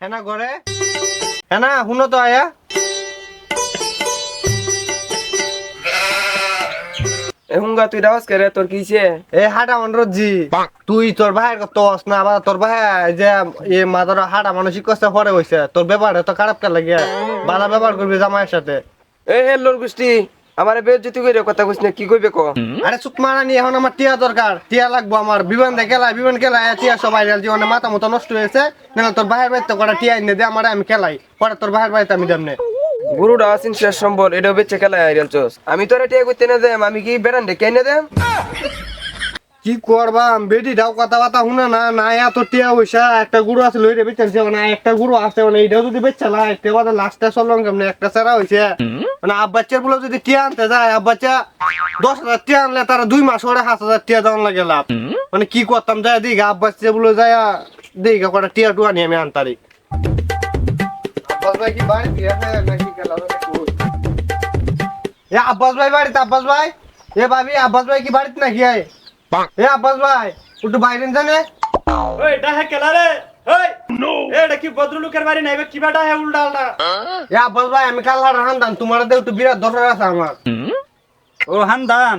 হেনা ঘরে? হেনা শুনো তো আয়া। এহুঙ্গা তুই রাওয়াজ করে তোর কিছে এ হাটা অনুরোধ জি। তুই তোর ভাইয়ের কত হস না আবার তোর ভাই যে এ মাদার হাটা মানসিক কষ্ট পরে হইছে তোর ব্যাপারে তো খারাপ কে লাগে? বালা ব্যবহার করবি জামাইয়ের সাথে। এ হে লোর গোষ্ঠী। আমারে যদি কইরে কথা কইছ না কি কইবে ক আরে চুপ মারা নি এখন আমার টিয়া দরকার। টিয়া লাগবো আমার। বিমান দেখে খেলাই বিমান খেলা টিয়া সবাই জীবনে মাথা মতো নষ্ট হয়েছে। না তোর ভাইয়ের বাড়িতে কটা টিয়া এনে দে আমার আমি খেলাই। পরে তোর ভাইয়ের বাড়িতে আমি দেমনে। গুরু আসিন শেষ সম্বল এটা বেচে খেলা আইরাল চোস। আমি তোরা টিয়া কইতে না দেম আমি কি বেড়ান দে কেনে দেম? কি করবাম? কথা বাতা শুনে না না, এত টিয়া পয়সা, একটা গুরু আছে, লইরে বেচারছে না, একটা গুরু আছে মানে এইটাও যদি বেচালা একটা কথা লাস্টে চললাম কেমন? একটা সেরা হয়েছে মানে আব্বাচ্চার বলে যদি টিয়া আনতে যায়, আব্বাচ্চা দশ হাজার টিয়া আনলে তারা দুই মাস পরে সাত হাজার টিয়া দেওয়ার লাগে লাভ। মানে কি করতাম যায় দিঘা আব্বাচ্চা বলে যায় দিঘা কটা টিয়া টুয়া নিয়ে আমি আনতারি আব্বাস বাড়ি এ আব্বাস ভাই বাড়িতে, আব্বাস ভাই? এ ভাবি, আব্বাস ভাই কি বাড়িতে নাকি আয়? এ আব্বাস ভাই একটু বাইরে জানে ওই ডাহে কেলা রে। ওই এটা কি ভদ্রলোকের বাড়ি? নাই কি বেটা হে উল্টা আল্টা? এ আব্বাস ভাই আমি কাল হার হান্দান তোমার দে একটু বিরাট দরকার আছে আমার। ও হান্দান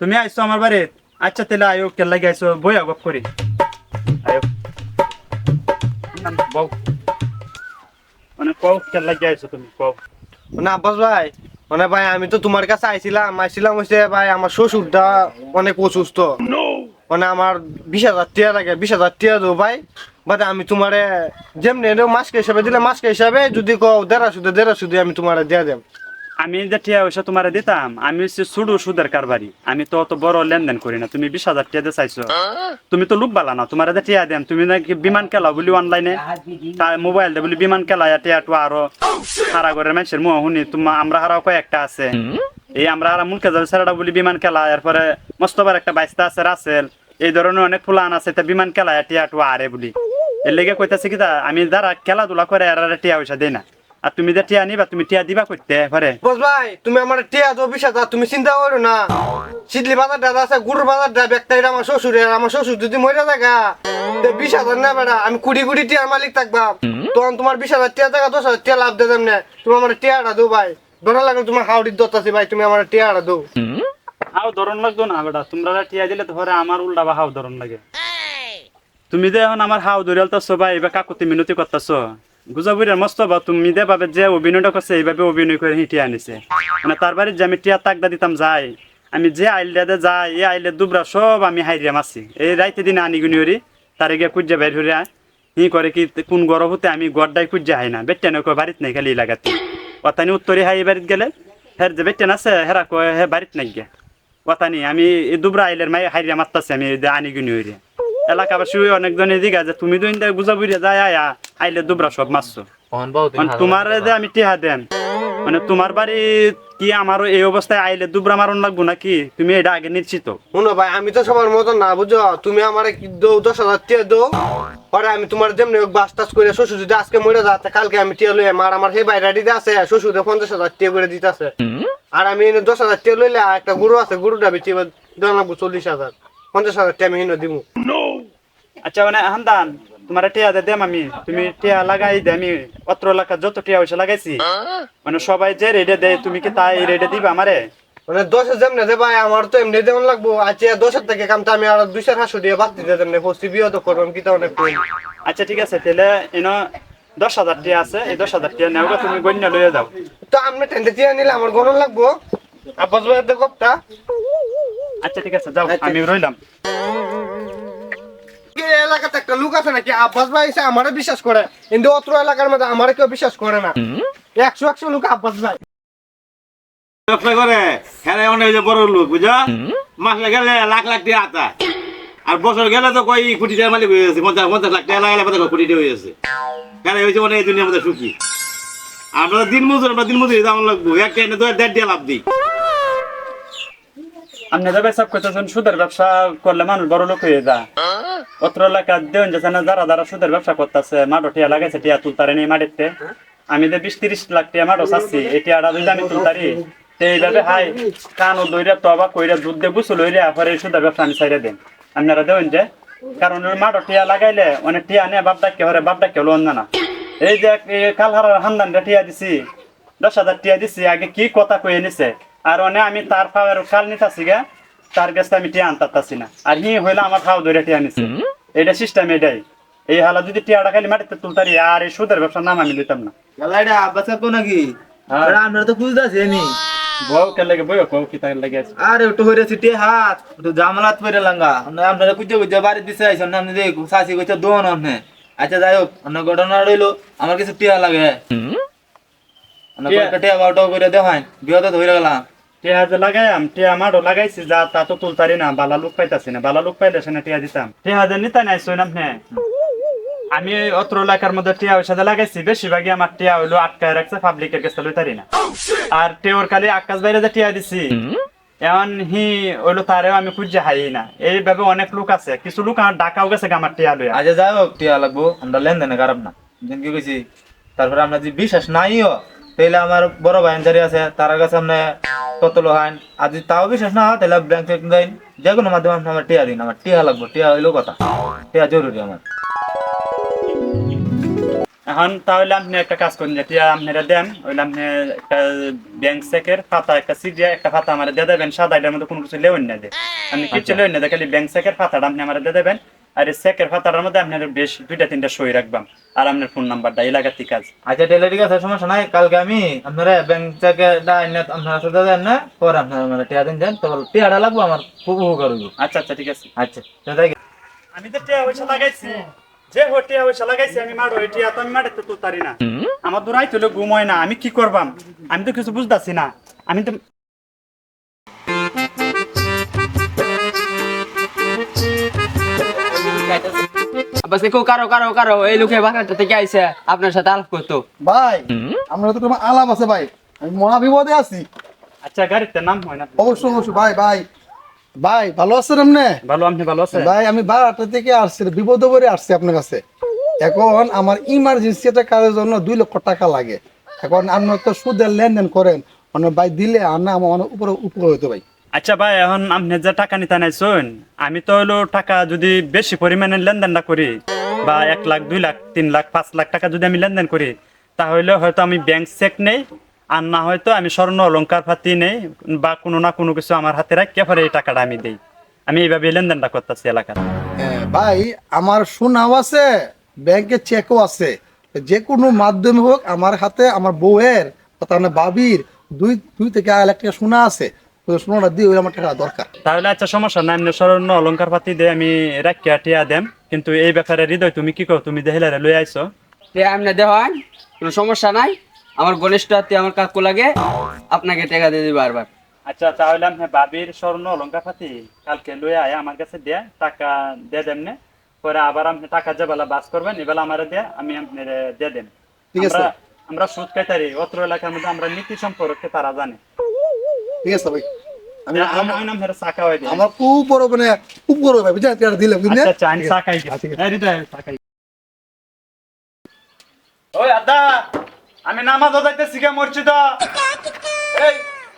তুমি আইছো আমার বাড়ি। আচ্ছা তাহলে আয়ো কেলা লাগি আইছো বইয়া গপ করি। আয়ো। বউ। মানে কও কেলা লাগি আইছো তুমি কও। মানে আব্বাস ভাই মানে ভাই আমি তো তোমার কাছে আইছিলাম আইছিলাম হচ্ছে ভাই আমার শ্বশুরটা অনেক অসুস্থ। মানে আমার বিশ হাজার টিয়া লাগে বিশ হাজার টিয়া দেবো ভাই। বাট আমি তোমারে যেমনি মাসকে হিসাবে দিলে মাসকে হিসাবে যদি কও দেড়াশো দেড়াশো দেড়শো দিয়ে আমি তোমারে দিয়ে দেব আমি যে টিয়া পয়সা তোমার দিতাম আমি হচ্ছে সুডু সুদের কারবারি। আমি তো অত বড় লেনদেন করি না। তুমি বিশ হাজার টিয়া দিয়ে চাইছো। তুমি তো লুক বালা না তোমার যে টিয়া দেন তুমি নাকি বিমান খেলা বলি অনলাইনে মোবাইল দে বলি বিমান খেলা টিয়া টু আরও। হারা করে মানুষের মুহ শুনি তোমার আমরা হারাও কয়েকটা আছে। এই আমরা হারা মুলকে যাবে স্যারটা বলি বিমান খেলা এরপরে মস্তবার একটা বাইশটা আছে রাসেল। এই ধরনের অনেক ফুলান আছে তা বিমান খেলা টিয়া টু আরে বলি। এর লেগে কইতাছে কি আমি যারা খেলাধুলা করে আর টিয়া পয়সা দেই না। আর তুমি যে টিয়া নিবা তুমি টিয়া দিবা করতে পারে বস ভাই তুমি আমার টিয়া দেবো বিশ হাজার তুমি চিন্তা করো না। শীতলি বাজার দাদা আছে গুড় বাজার দাদা একটা এটা আমার শ্বশুরের আমার শ্বশুর যদি মরে থাকা তো বিশ হাজার না বেড়া আমি কুড়ি কুড়ি টিয়ার মালিক থাকবাম তখন তোমার বিশ হাজার টিয়া টাকা দশ হাজার টিয়া লাভ দিয়ে দেব না। তুমি আমার টিয়াটা দো ভাই। ধরা লাগলে তোমার হাওড়ির দত্ত আছে ভাই তুমি আমার টিয়াটা দো হাও ধরন লাগতো না বেটা তোমরা টিয়া দিলে ধরে আমার উল্টা বা হাও ধরন লাগে। তুমি যে এখন আমার হাও ধরিয়ালতাছো বা এবার কাকুতি মিনতি করতেছো। গুজাবুরের মস্ত বা তুমি দে ভাবে যে অভিনয়টা করছে, এইভাবে অভিনয় করে হিটিয়ে আনিছে। মানে তার বাড়ির যে আমি টিয়া তাকদা দিতাম যাই, আমি যে আইলিয়াতে যাই, এই আইলে দুবরা সব আমি হাইরিয়া মারছি। এই রাইতে দিনে আনি গুনি হরি, তারে গিয়ে কুজ্জা বের হরি হি করে কি কোন গরম হতে আমি গড়দাই কুজ্জা হাই না। বেটে নয় বাড়িত নাই খালি লাগাতে। অতানি উত্তরে হাই বাড়িত গেলে, হের যে বেটেন আছে, হেরা কয় হে বাড়িত নাই গিয়া কথানি আমি এই দুবরা আইলের মাই হাইরিয়া মারতাছি আমি আনি গুনি হইরে এলাকাবাসী অনেকজনে দিঘা যে তুমি তো বুঝিয়া যায় আয়া আইলে দুবরা সব মারছো। মানে তোমার যে আমি টিহা দেন মানে তোমার বাড়ি কি আমারও এই অবস্থায় আইলে দুবরা মারণ লাগবো নাকি? তুমি এটা আগে নিশ্চিত। শুনো ভাই আমি তো সবার মতন না বুঝো? তুমি আমার দো দশ হাজার টিয়া দো? পরে আমি তোমার যেমনি হোক বাস টাস করে শ্বশুর যদি আজকে মরে যাচ্ছে কালকে আমি টিয়া লই আমার আমার সেই বাইরে দিতে আছে শ্বশুর পঞ্চাশ হাজার টিয়া করে দিতে আছে আর আমি এনে দশ হাজার টিয়া লইলে একটা গরু আছে গরুটা বেশি দেওয়া লাগবো চল্লিশ হাজার। পঞ্চাশ হাজার টিয়া আমি হিনো দিব আচ্ছা মানে হান্দান তোমার টিয়া দে দেম আমি তুমি টিয়া লাগাই দে আমি অত্র এলাকা যত টিয়া হয়েছে লাগাইছি। মানে সবাই যে রেডে দেয় তুমি কি তাই রেডে দিবা আমারে? মানে দশের যেমনি দে ভাই আমার তো এমনি দেওয়ান লাগবো। আচ্ছা দশের থেকে কামটা আমি আর দুইশো সাতশো দিয়ে বাদ দিতে দেন পস্তি বিয়ে তো করবেন কি তো অনেক কম। আচ্ছা ঠিক আছে তাহলে এনো দশ হাজার টিয়া আছে এই দশ হাজার টিয়া নেওয়া তুমি গণ্য লইয়া যাও। তো আমি টেন্টে টিয়া নিলে আমার গরম লাগবো। আব্বাস ভাইয়ের দেখবটা আচ্ছা ঠিক আছে যাও আমি রইলাম। এলাকাতে একটা লোক আছে নাকি? আব্বাস ভাই এসে আমারে বিশ্বাস করে। কিন্তু অত্র এলাকার মধ্যে আমারে কেউ বিশ্বাস করে না। একশো একশো লোক আব্বাস ভাই। ব্যবসা করে? খেলে অনেক বড় লোক বুঝা? মাসে গেলে লাখ লাখ দিয়ে আতা। আর বছর গেলে তো কই কোটি টাকা মালিক হয়ে গেছে পঞ্চাশ পঞ্চাশ লাখ টাকা লাগালে পরে কোটি টাকা হয়ে গেছে। খেলে হয়েছে অনেক দুনিয়ার মধ্যে সুখী। আমরা দিন মজুর আমরা দিন মজুরি দাম লাগবো। এক টাইমে দেড় দিয়ে লাভ দিই। আপনি যাবে সব করতেছেন, সুদের ব্যবসা করলে মানুষ বড় লোক হয়ে যা অত্র এলাকা দেন যে যারা যারা সুদের ব্যবসা করতেছে মাঠো টিয়া লাগাইছে, টিয়া তুলতারে নেই মাটিতে। আমি যে বিশ তিরিশ লাখ টিয়া মাঠো চাচ্ছি, এই টিয়াটা যদি আমি তুলতারি এইভাবে হাই, কানও দইরা তবা কইরা দুধ দিয়ে গুছল হইরে পরে সুদের ব্যবসা আমি ছাইরে দেন আপনারা দেবেন যে, কারণ মাঠো টিয়া লাগাইলে অনেক টিয়া নিয়ে বাপ ডাকে হরে, বাপ ডাকে হলো না এই যে কালহার হান্দানটা টিয়া দিছি, দশ হাজার টিয়া দিছি, আগে কি কথা কয়ে নিছে? আর অনে আমি তার ফাওয়ার কাল নিতাছি গা তার কাছে আমি টিয়া আনতাছি না। আর হি হইলে আমার ফাও ধরে টিয়া নিছে। এটা সিস্টেম এটাই এই হালা যদি টিয়াটা খালি মাটিতে তুলতারি আর এই সুদের ব্যবসার নাম আমি দিতাম না। এটা আব্বাস কাকু নাকি? হ্যাঁ। আপনারা তো খুঁজতেছে নি বউ কে লাগে বউ কও কি তার লাগে আছে। আরে একটু হইরে সিটে হাত একটু জামালাত পরে লাঙ্গা। আমরা আপনারা কুজে কুজে বাড়ি দিছে আইছেন আপনি দেখ সাসি কইছে দোন আপনি আচ্ছা যাই হোক আপনার ঘটনা রইল। আমার কিছু টিয়া লাগে। টিয়া? কয়েকটা টিয়া বাউটাও করে দেখান বিয়েতে ধরে গেলাম। টিয়া যে লাগাইম টিয়া মাডো লাগাইছি যা তা তো তুলতারি না বালা লোক পাইতাছি না বালা লোক পাইলে সে না টিয়া দিতাম। টিয়া যে নিতা নাই সই নাম আমি এই অত্র এলাকার মধ্যে টিয়া ওই সাথে লাগাইছি বেশিরভাগই আমার টিয়া হইল আটকায় রাখছে পাবলিকের কাছে লইতারি না। আর টিওর খালি আকাশ বাইরে যে টিয়া দিছি এখন হি ওইলো তারেও আমি খুঁজে হাই না। এইভাবে অনেক লোক আছে কিছু লোক আমার ডাকাও গেছে আমার টিয়া লইয়া। আচ্ছা যাই হোক টিয়া লাগবো আমরা লেনদেনে খারাপ না। যেন কি কইছি তারপরে আমরা যদি বিশ্বাস নাইও তাহলে আমার বড় ভাই যারা আছে তার কাছে আপনি কত লোহাইন আর যদি তাও বিশ্বাস না তাহলে ব্যাংক দেন। যে কোনো মাধ্যমে আপনি আমার টিয়া দিন আমার টিয়া লাগবো টিয়া হইলেও কথা। টিয়া জরুরি আমার। এখন তাহলে আপনি একটা কাজ করেন যে টিয়া আপনারা দেন ওইলে আপনি একটা ব্যাংক চেকের খাতা একটা সিডিয়া একটা খাতা আমার দিয়ে দেবেন সাদা এটার মধ্যে কোনো কিছু লেওন না দে। আপনি কিছু লেওন না দে খালি ব্যাংক চেকের খাতাটা আপনি আমার দিয়ে দেবেন। আর চেকের খাতাটার মধ্যে আপনার বেশ দুইটা তিনটা সই রাখবাম। আর আপনার ফোন নাম্বারটা এলাকার কাজ। আচ্ছা তাহলে ঠিক আছে সমস্যা নাই। কালকে আমি আপনারা ব্যাংক থেকে আপনারা সাথে দেন না পরে আপনারা আমার টিয়া দিন দেন তো টিয়াটা লাগবো আমার খুব উপকার হইব। আচ্ছা আচ্ছা ঠিক আছে। আচ্ছা আমি তো টিয়া পয়সা লাগাইছি। যে হো টিয়া পয়সা লাগাইছি আমি মারো এই টিয়া তো আমি মারতে তো তারি না। আমার দূরাই তুলে ঘুম হয় না আমি কি করবাম? আমি তো কিছু বুঝতাছি না। আমি তো কারও কারও কারও এই লোকে থেকে আইছে? আপনার সাথে আলাপ করতো। ভাই আমরা তো তোমার আলাপ আছে ভাই। আমি মহা বিপদে আছি। আচ্ছা গাড়িতে নাম হয় না। অবশ্যই অবশ্যই। ভাই ভাই ভাই ভালো আছেন আপনি? ভালো আপনি ভালো আছেন? ভাই আমি বারোটা থেকে আসছি বিপদে পড়ে আসছি আপনার কাছে। এখন আমার ইমার্জেন্সি একটা কাজের জন্য দুই লক্ষ টাকা লাগে। এখন আপনি একটা সুদের লেনদেন করেন। মানে ভাই দিলে আর আমার উপরে উপকার হইতো ভাই। আচ্ছা ভাই এখন আপনি যে টাকা নিতে নাইছেন আমি তো হলো টাকা যদি বেশি পরিমাণে লেনদেনটা করি বা এক লাখ দুই লাখ তিন লাখ পাঁচ লাখ টাকা যদি আমি লেনদেন করি তাহলে হয়তো আমি ব্যাংক চেক নেই আর না হয়তো আমি স্বর্ণ অলংকার পাতি নেই বা কোনো না কোনো কিছু আমার হাতে রাখিয়ে পরে এই টাকাটা আমি দেই। আমি এইভাবে লেনদেনটা করতেছি এলাকার। হ্যাঁ, ভাই আমার সোনাও আছে ব্যাংকে চেকও আছে। যে কোনো মাধ্যমে হোক আমার হাতে আমার বউয়ের আমার বাবির দুই দুই থেকে আড়াই লাখ টাকা সোনা আছে। সোনাটা দিয়ে আমার টাকা দরকার। তাহলে আচ্ছা সমস্যা নাই এমনি স্বর্ণ অলংকার পাতি দিয়ে আমি রাখিয়া টিয়া দেম। কিন্তু এই ব্যাপারে হৃদয় তুমি কি কো তুমি লই আইছো। কোনো সমস্যা নাই। আমার ঘনিষ্ঠ আত্মীয় আমার কাকু লাগে আপনাকে টাকা দিয়ে দিবে বারবার আচ্ছা তাহলে আপনি বাবির স্বর্ণ অলংকার পাতি কালকে লই আয় আমার কাছে দিয়ে টাকা দিয়ে দেমনে পরে আবার আপনি টাকা যে বেলা বাস করবেন এবেলা আমার দিয়ে আমি আপনার দিয়ে দেন ঠিক আছে। আমরা- আমরা সুদ খাইতারি অত্র এলাকার মধ্যে আমরা নীতি সম্পর্কে তারা জানে। ঠিক আছে ভাই। আমার খুব বড় মানে খুব বড় দিলাম আচ্ছা আচ্ছা আমি ওই আদা নামাজ গে মসজিদ।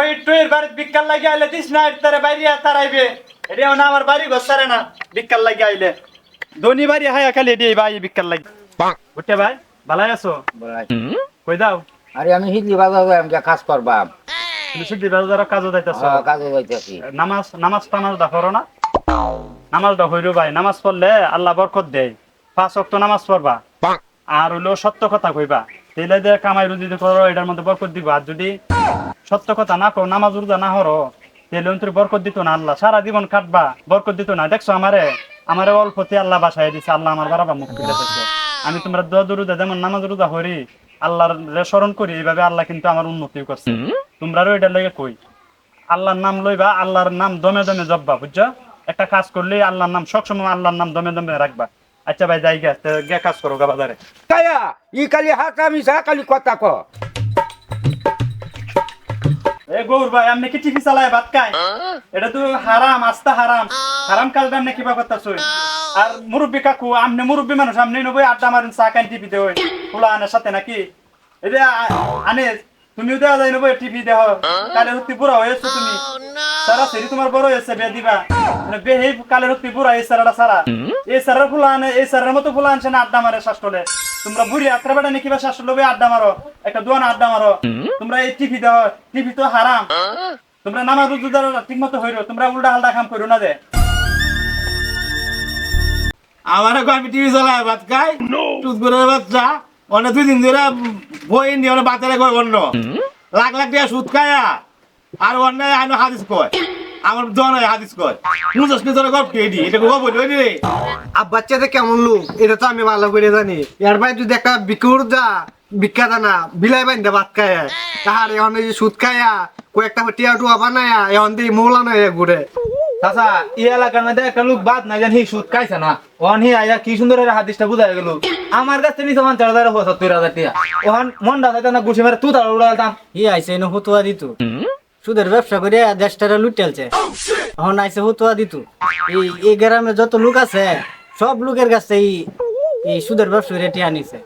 এই টুয়ের বাড়ি বিকাল লাগি আইলে দিস না তারে বাইরে তারাইবে। এটা না আমার বাড়ি ঘর সারে না বিকাল লাগি আইলে। ধনী বাড়ি হায়া খালি এটি ভাই বিকাল লাগি। ভাই ভালাই আছো? কই দাও? আরে আমি হিন্দি বাজার আমি কাজ করবাম। যাইতেছো। হ্যাঁ, কাজে যাইতেছি। নামাজ নামাজ টামাজ দা করো না। নামাজটা হইল ভাই। নামাজ পড়লে আল্লাহ বরকত দেয়। পাঁচ নামাজ পড়বা। আর হইল সত্য কথা কইবা। দিয়ে কামাই রুজি করো এটার মধ্যে বরকত দিব। আর যদি সত্য কথা না কো নামাজ রোজা না হরো তেলে অন্তর বরকত দিত না আল্লাহ। সারা জীবন কাটবা বরকত দিত না। দেখছ আমারে? আমারে অল্পতে আল্লাহ বাসায় দিছে। আল্লাহ আমার বারাবা মুখ তুলে দিছে আমি তোমরা দোয়া দরুদা যেমন নামাজ রোজা হরি আল্লাহর রে স্মরণ করি এইভাবে আল্লাহ কিন্তু আমার উন্নতি করছে। তোমরাও এটার লেগে কই। আল্লাহর নাম লইবা আল্লাহর নাম দমে দমে জপবা বুঝছ? একটা কাজ করলে আল্লাহর নাম সবসময় আল্লাহর নাম দমে দমে রাখবা। আচ্ছা ভাই যাই গে গে কাজ করো গা বাজারে। কায়া ই কালি হাত আমি যা কালি কথা ক। এ গৌর ভাই আপনি কি টিভি চালায় ভাত খায়? এটা তো হারাম আস্তা হারাম। হারাম কাজটা আপনি কিবা করতেছ আর মুরব্বী কাকু আপনি মুরব্বী মানুষ আপনি নবই আড্ডা মারেন চা খান টিভিতে ওই খোলা আনের সাথে নাকি? এটা আনে তুমিও দেওয়া যায় নবই টিভি দেহ কালে হত্তি বুড়া হয়েছো তুমি। সারা সেরি তোমার বড় হয়েছে বে দিবা। মানে বে এই কালে হত্তি বুড়া এই সারাটা সারা। এই সারার ফুলা আনে এই সারার মতো ফুলা আনছে না আড্ডা মারে শাসটলে তোমরা বুড়ি আত্রা বেটা নাকি বা শাশুর লোভে আড্ডা মারো। একটা দোয়ান আড্ডা মারো। তোমরা এই টিভি দাও টিভি তো হারাম। তোমরা নামাজ রুজুদার ঠিক মতো হইরো। তোমরা উল্টা হালটা কাম করো না দে আমার আমি টিভি চালাই ভাত খাই। টুথ করে বাচ্চা অনেক দুই দিন ধরে বই নি অনেক বাচ্চারা কয় অন্য। লাখ লাখ টাকা সুদ খায়া। আর অন্য আইনো হাদিস কয়। আমার জন হাদিস কয়। মুজস কে ধরে গপ কেডি এটা গপ বলি রে। আর বাচ্চাদের কেমন লোক? এটা তো আমি ভালো করে জানি। এর ভাই যদি একটা বিকুর যা, ভিক্ষা দানা, বিলাই বাইন্দা ভাত খায়। তাহার এখন সুদ খায়া, কয়েকটা টিয়া টুয়া বানায়া, এখন দিয়ে মৌলানা ঘুরে। চাচা এই এলাকার মধ্যে একটা লোক বাদ না জানি সুদ খাইছে না। ওখান হি আইয়া কি সুন্দর একটা হাদিসটা বুঝাই গেল। আমার কাছে নিচে মান চার হাজার পঁচাত্তর হাজার টাকা ওখান মনটা চাইতে না গুছি মেরে তুই তার উড়ালতাম ই আইছে এনে হতুয়া দিত। সুদের ব্যবসা করে দেশটারে লুটেলছে এখন আইছে হতুয়া দিত। এই এই গ্রামে যত লোক আছে সব লোকের কাছে এই এই সুদের ব্যবসা করে টিয়া নিছে।